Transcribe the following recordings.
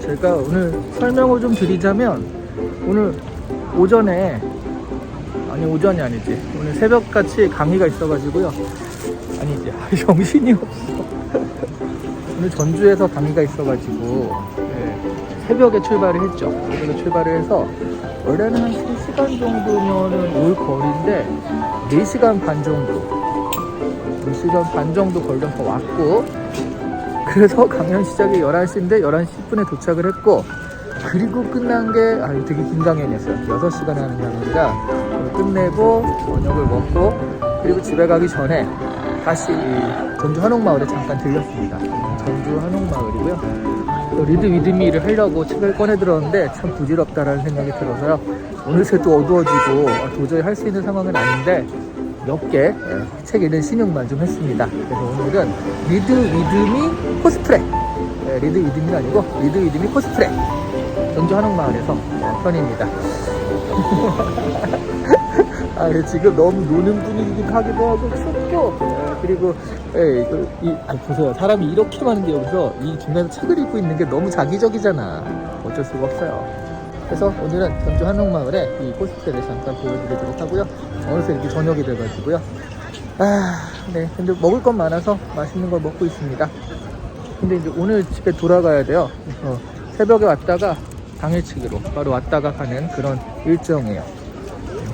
제가 오늘 설명을 좀 드리자면 오늘 오전에 아니 오전이 아니지. 오늘 새벽같이 강의가 있어가지고요. 아니지 정신이 없어. 오늘 전주에서 강의가 있어가지고 네, 새벽에 출발을 했죠. 새벽에 출발을 해서 원래는 한 3시간 정도면은 올 거리인데 4시간 반 정도 4시간 반 정도 걸려서 왔고 그래서 강연 시작이 11시인데 11시 10분에 도착을 했고 그리고 끝난 게 아, 되게 긴 강연이었어요. 6시간에 하는 강연이라 끝내고 저녁을 먹고 그리고 집에 가기 전에 다시 이 전주 한옥마을에 잠깐 들렸습니다. 전주 한옥마을이고요. 또 리드 위드미를 하려고 책을 꺼내 들었는데 참 부질없다라는 생각이 들어서요. 어느새 또 어두워지고 아, 도저히 할 수 있는 상황은 아닌데 몇개책 읽는 신용만 좀 했습니다. 그래서 오늘은 리드 위드미 코스프레 예, 리드 위드미가 아니고 리드 위드미 코스프레 전주 한옥마을에서 어, 편입니다. 아, 예, 지금 너무 노는 분위기기도 하기도 하고 춥고 예, 그리고 예, 이거, 이, 아, 보세요 사람이 이렇게 많은데 여기서 이 중간에 책을 읽고 있는 게 너무 자기적이잖아 어쩔 수가 없어요. 그래서 오늘은 전주 한옥마을에 이 코스프레를 잠깐 보여드리도록 하고요. 어느새 이렇게 저녁이 돼가지고요. 아, 네. 근데 먹을 건 많아서 맛있는 걸 먹고 있습니다. 근데 이제 오늘 집에 돌아가야 돼요. 그래서 새벽에 왔다가 당일치기로 바로 왔다가 가는 그런 일정이에요.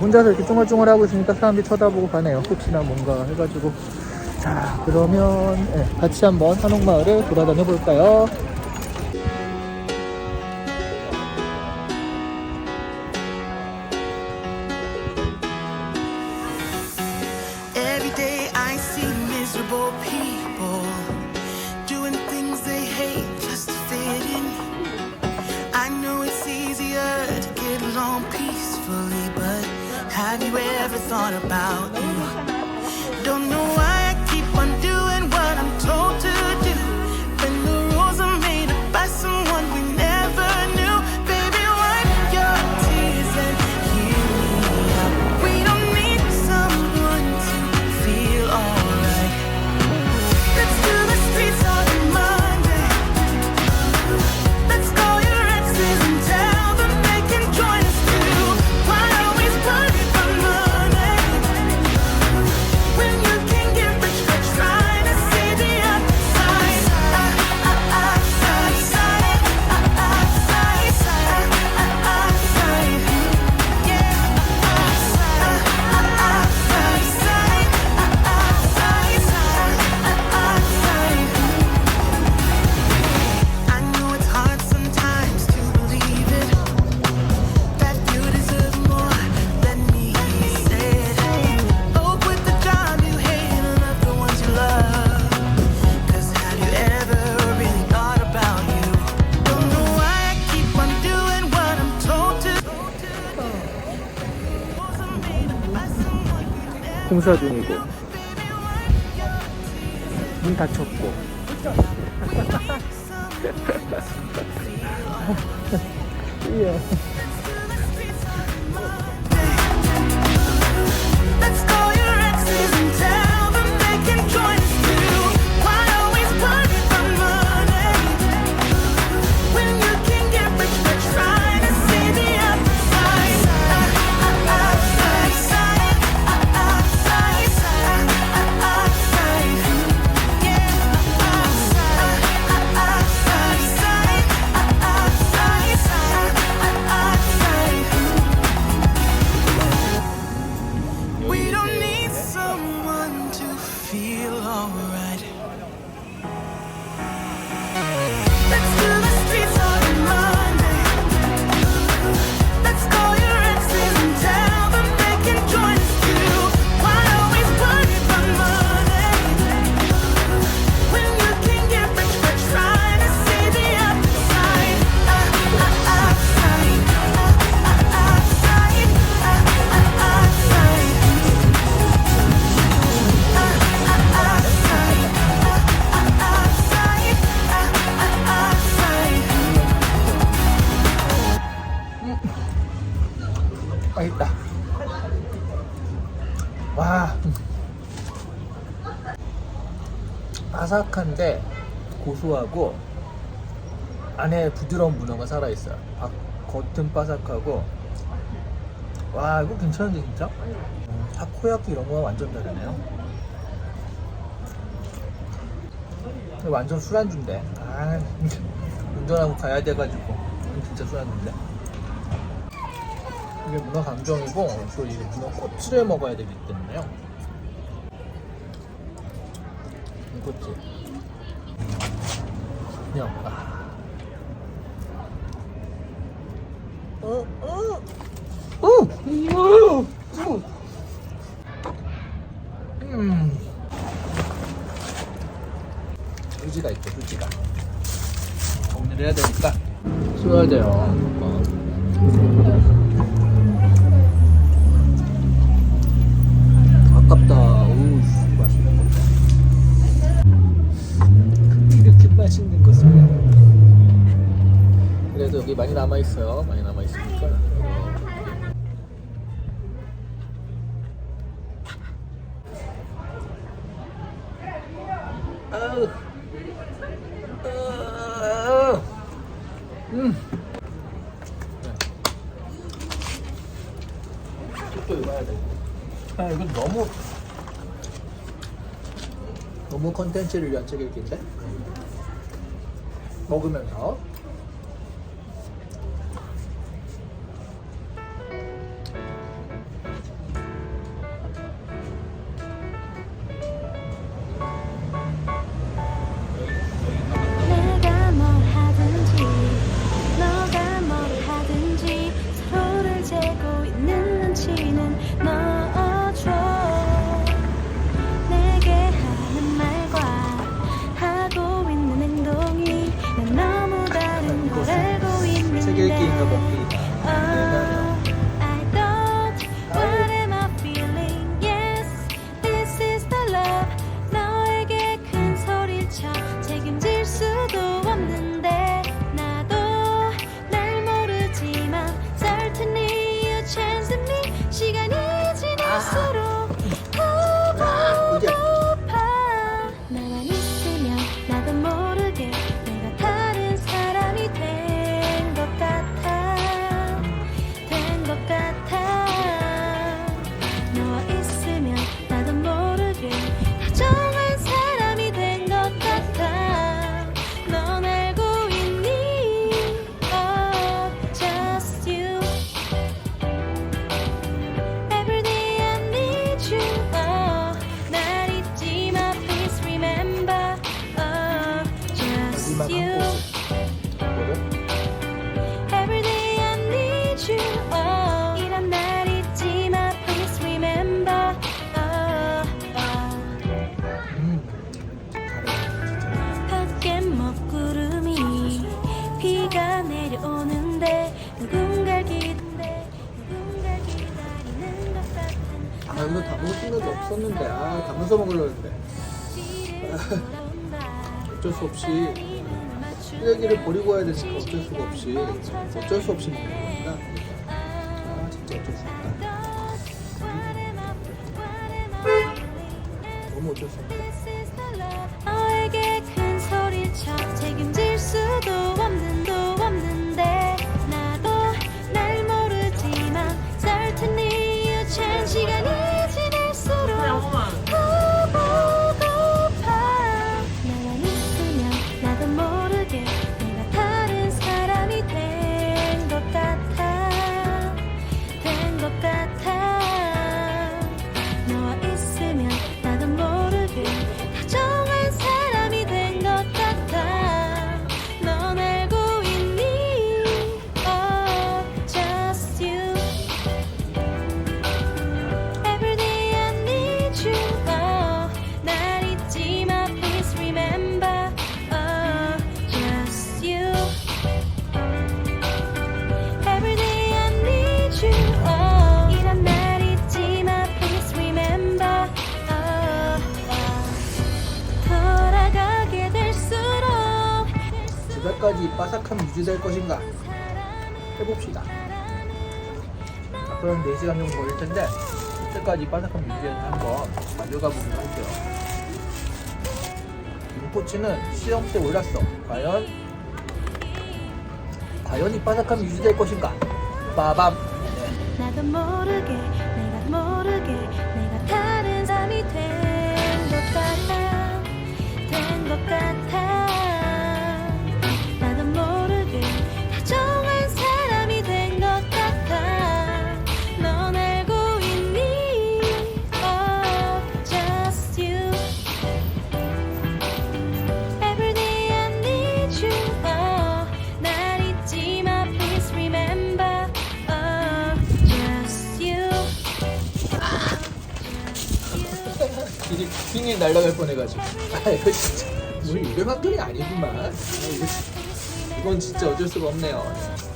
혼자서 이렇게 쫑알쫑알하고 있으니까 사람들이 쳐다보고 가네요. 혹시나 뭔가 해가지고. 자, 그러면 네, 같이 한번 한옥마을을 돌아다녀 볼까요? never thought about you. 공사 중이고 있다. 와. 아삭한데 고소하고 안에 부드러운 문어가 살아있어요. 아, 겉은 바삭하고 와 이거 괜찮은데 진짜? 음, 타코야키 이런 거 완전 다르네요. 완전 술안주인데 아 운전하고 가야 돼가지고 진짜 술안주인데 이게 문어 강정이고 또 이게 문어 꼬치를 먹어야 되기 때문에요. 이 꼬치 그냥 아. 어, 어, 어, 어, 어. 음. 있죠, 휴지가. 정리를 해야 되니까 써야 돼요. 있어요. 많이 남아 있으니까. 아우. 아우. 음. 아, 이건 너무 너무 컨텐츠를 위한 책 읽기인데 먹으면서 없었는데. 아 담면서 먹으려고 했는데. 어쩔 수 없이. 쓰레기를 버리고 와야 되니까 어쩔 수가 없이. 어쩔 수 없이 먹는 겁니다. 아 진짜 어쩔 수 없다. 너무 어쩔 수 없다. 책임질 수도 없는 몇가지 바삭함 유지될 것인가 해봅시다. 그럼 4시간 정도 걸릴 텐데 그때까지 바삭함 유지해서 한번 가져가 보기로 할게요. 김포치는 시험 때 올랐어. 과연 과연 이 바삭함 유지될 것인가? 빠밤. 네. 땡땡이 날아갈 뻔해가지고. 아, 이거 진짜 무슨 200만 편이 아니구만. 아, 이건 진짜 어쩔 수가 없네요. 아.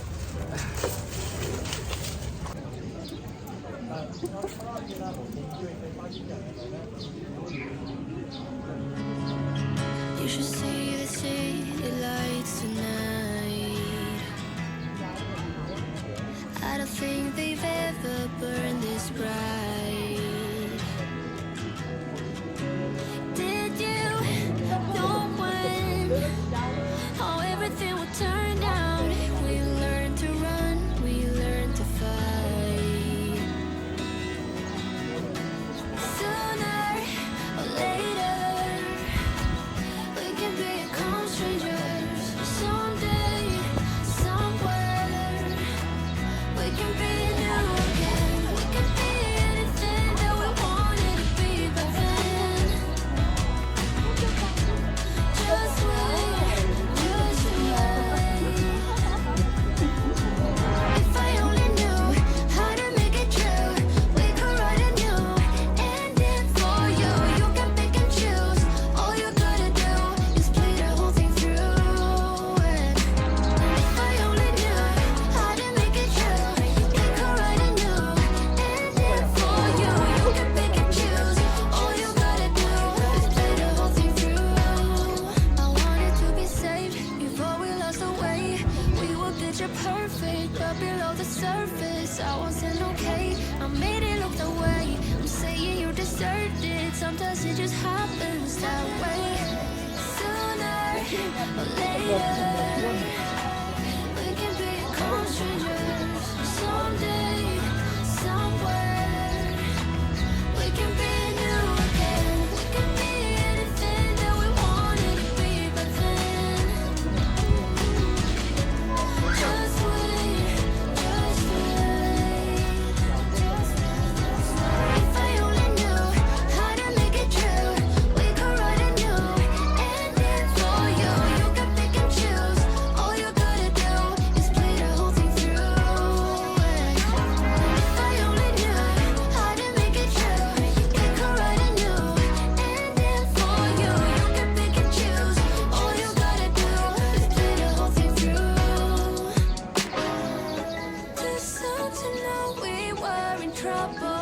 trouble.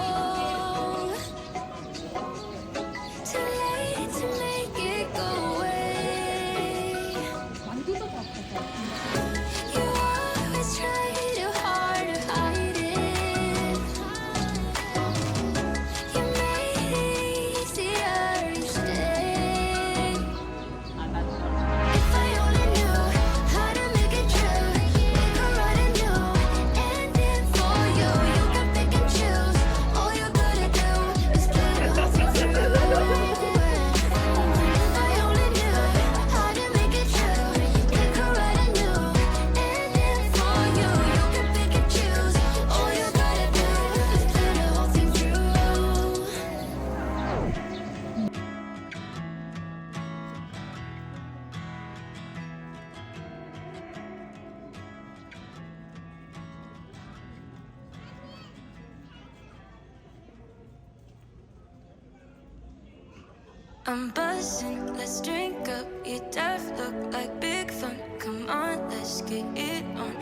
it on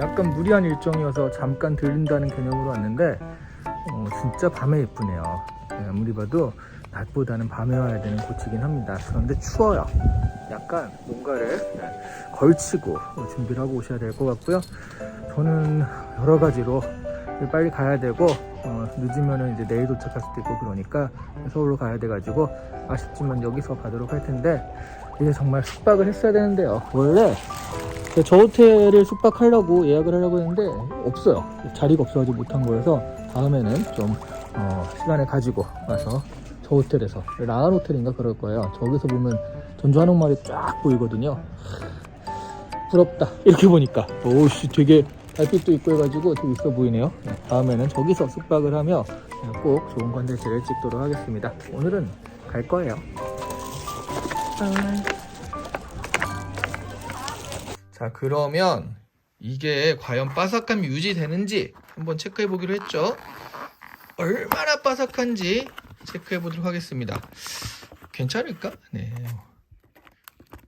약간 무리한 일정이어서 잠깐 들린다는 개념으로 왔는데 어, 진짜 밤에 예쁘네요. 네, 아무리 봐도 낮보다는 밤에 와야 되는 곳이긴 합니다. 그런데 추워요. 약간 뭔가를 네, 걸치고 준비를 하고 오셔야 될 것 같고요. 저는 여러 가지로 빨리 가야 되고 어, 늦으면 이제 내일 도착할 수도 있고 그러니까 서울로 가야 돼가지고 아쉽지만 여기서 가도록 할 텐데 이제 정말 숙박을 했어야 되는데요. 원래 저 호텔을 숙박하려고 예약을 하려고 했는데 없어요. 자리가 없어가지고 못한 거여서 다음에는 좀 어, 시간을 가지고 와서 저 호텔에서 라한 호텔인가 그럴 거예요. 저기서 보면 전주 한옥마을이 쫙 보이거든요. 부럽다. 이렇게 보니까 오씨 되게 달빛도 있고 해가지고 되게 있어 보이네요. 네, 다음에는 저기서 숙박을 하며 꼭 좋은 컨텐츠를 찍도록 하겠습니다. 오늘은 갈 거예요. 자, 그러면 이게 과연 바삭함이 유지되는지 한번 체크해 보기로 했죠. 얼마나 바삭한지 체크해 보도록 하겠습니다. 괜찮을까? 네.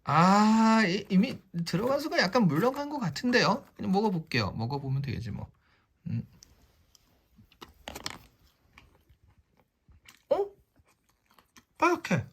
아, 이미 들어간 순간 약간 물렁한 것 같은데요? 그냥 먹어볼게요. 먹어보면 되겠지, 뭐. 음. 어? 바삭해.